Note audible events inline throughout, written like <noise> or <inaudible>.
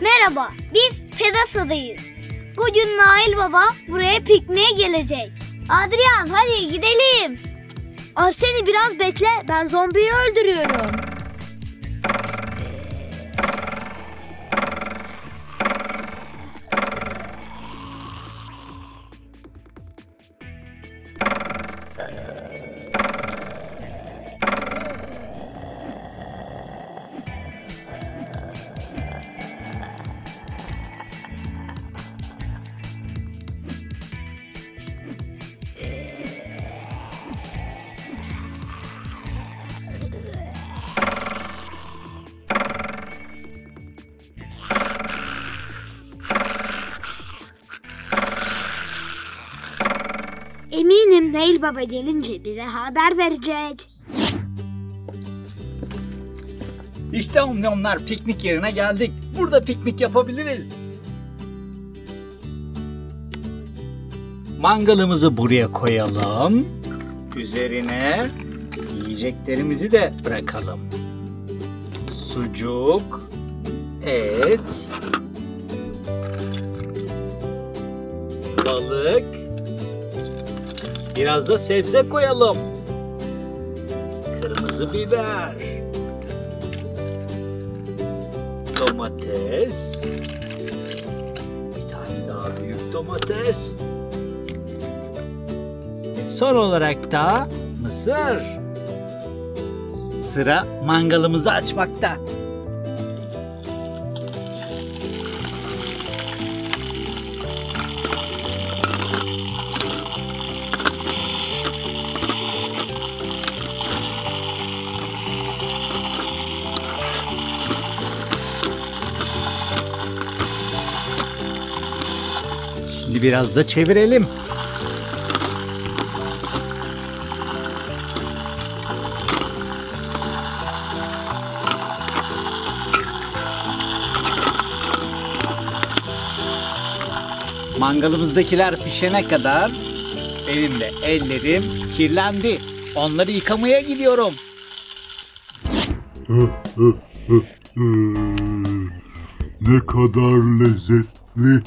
Merhaba, biz Pedasa'dayız. Bugün Nail Baba buraya pikniğe gelecek. Adrian hadi gidelim. Aa, seni biraz bekle. Ben zombiyi öldürüyorum. Nail Baba gelince bize haber verecek. İşte omniyonlar piknik yerine geldik. Burada piknik yapabiliriz. Mangalımızı buraya koyalım. Üzerine yiyeceklerimizi de bırakalım. Sucuk, et, balık, biraz da sebze koyalım. Kırmızı biber, domates, bir tane daha büyük domates. Son olarak da mısır. Sıra mangalımızı açmakta. Şimdi biraz da çevirelim. Mangalımızdakiler pişene kadar benim de ellerim kirlendi. Onları yıkamaya gidiyorum. ne kadar lezzetli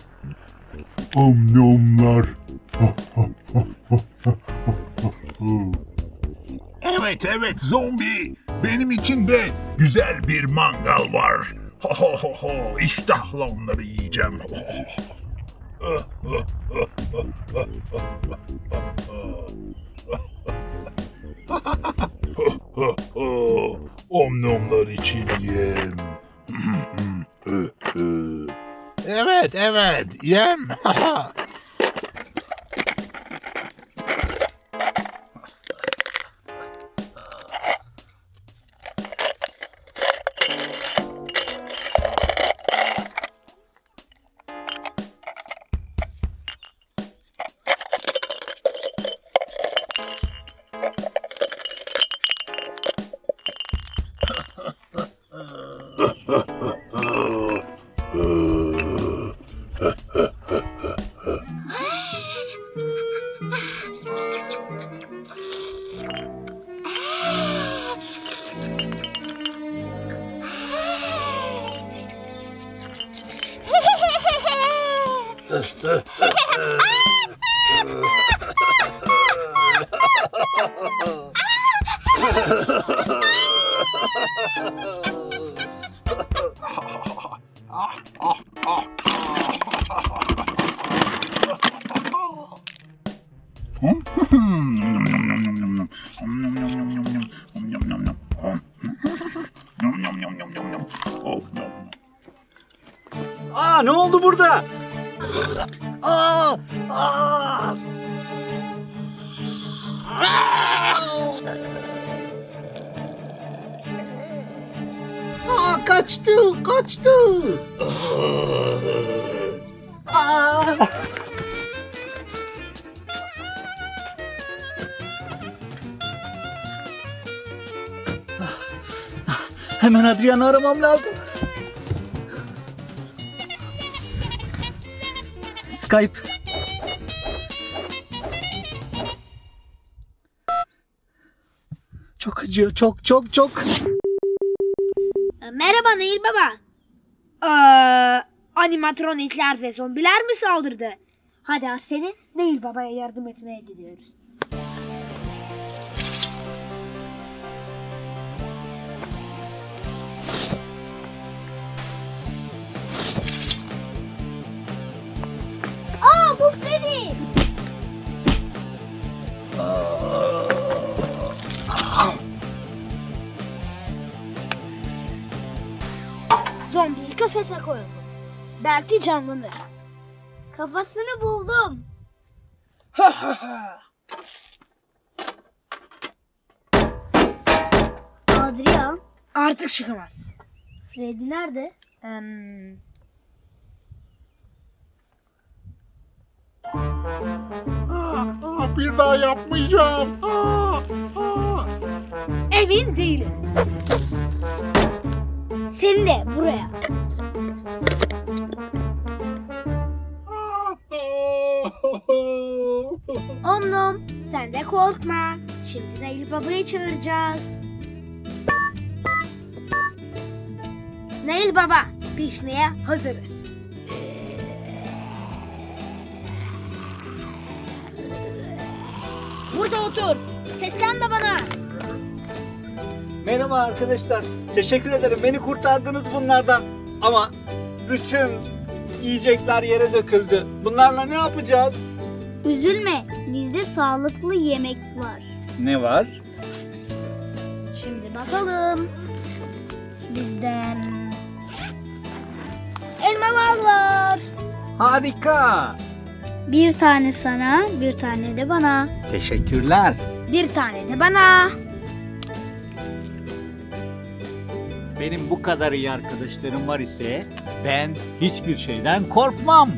omnyomlar. Evet evet zombi. Benim için de güzel bir mangal var. Ho ho ho ho. İştahla onları yiyeceğim. <laughs> <laughs> Omnomlar için yem. Evet evet yem. Aa ne oldu burada? Aa! Aa! Aa kaçtı, kaçtı. Aa! Hemen Adrian'ı aramam lazım. Skype. Çok acıyor, çok çok çok. Merhaba Nail Baba. Aa, animatronikler ve zombiler mi saldırdı? Hadi Arsene Neil Baba'ya yardım etmeye gidiyoruz. Kafese koyalım. Belki canlanır. Kafasını buldum. Ha ha ha. Adrian, Artık çıkamaz. Freddy nerede? Hmm, Aa, aa, bir daha yapmayacağım. Aa, aa. emin değilim. Seni de buraya. Om nom sen de korkma. Şimdi Neil Baba'yı çağıracağız. Neil Baba pikniğe hazırız. Burada otur. Seslenme bana. Merhaba arkadaşlar. Teşekkür ederim. Beni kurtardınız bunlardan. Ama bütün yiyecekler yere döküldü. Bunlarla ne yapacağız? Üzülme, bizde sağlıklı yemek var. Ne var? Şimdi bakalım. Bizden elmalar var. Harika. Bir tane sana, bir tane de bana. Teşekkürler. Bir tane de bana. Benim bu kadar iyi arkadaşlarım var ise ben hiçbir şeyden korkmam.